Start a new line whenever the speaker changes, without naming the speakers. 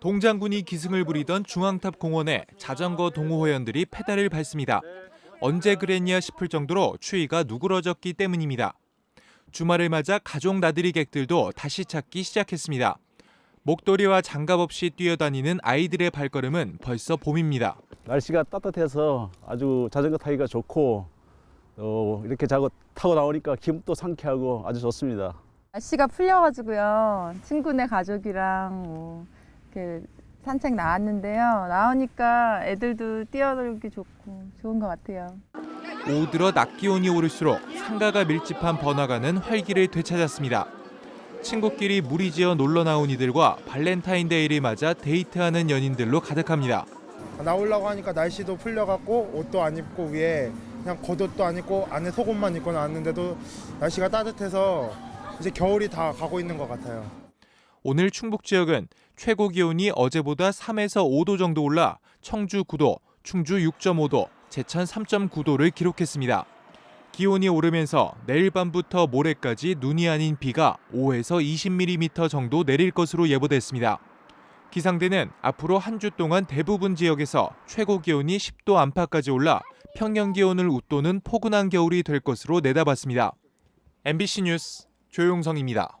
동장군이 기승을 부리던 중앙탑 공원에 자전거 동호 회원들이 페달을 밟습니다. 언제 그랬냐 싶을 정도로 추위가 누그러졌기 때문입니다. 주말을 맞아 가족 나들이 객들도 다시 찾기 시작했습니다. 목도리와 장갑 없이 뛰어다니는 아이들의 발걸음은 벌써 봄입니다.
날씨가 따뜻해서 아주 자전거 타기가 좋고 어, 이렇게 자고 타고 나오니까 기분도 상쾌하고 아주 좋습니다.
날씨가 풀려가지고요. 친구네 가족이랑 뭐 이렇게 산책 나왔는데요. 나오니까 애들도 뛰어놀기 좋고 좋은 것 같아요.
오후 들어 낮 기온이 오를수록 상가가 밀집한 번화가는 활기를 되찾았습니다. 친구끼리 무리지어 놀러 나온 이들과 발렌타인데이를 맞아 데이트하는 연인들로 가득합니다.
나오려고 하니까 날씨도 풀려갖고 옷도 안 입고 위에 그냥 겉옷도 안 입고 안에 속옷만 입고 나왔는데도 날씨가 따뜻해서 이제 겨울이 다 가고 있는 것 같아요.
오늘 충북 지역은 최고 기온이 어제보다 3에서 5도 정도 올라 청주 9도, 충주 6.5도, 제천 3.9도를 기록했습니다. 기온이 오르면서 내일 밤부터 모레까지 눈이 아닌 비가 5에서 20mm 정도 내릴 것으로 예보됐습니다. 기상대는 앞으로 한 주 동안 대부분 지역에서 최고 기온이 10도 안팎까지 올라 평년 기온을 웃도는 포근한 겨울이 될 것으로 내다봤습니다. MBC 뉴스 조용성입니다.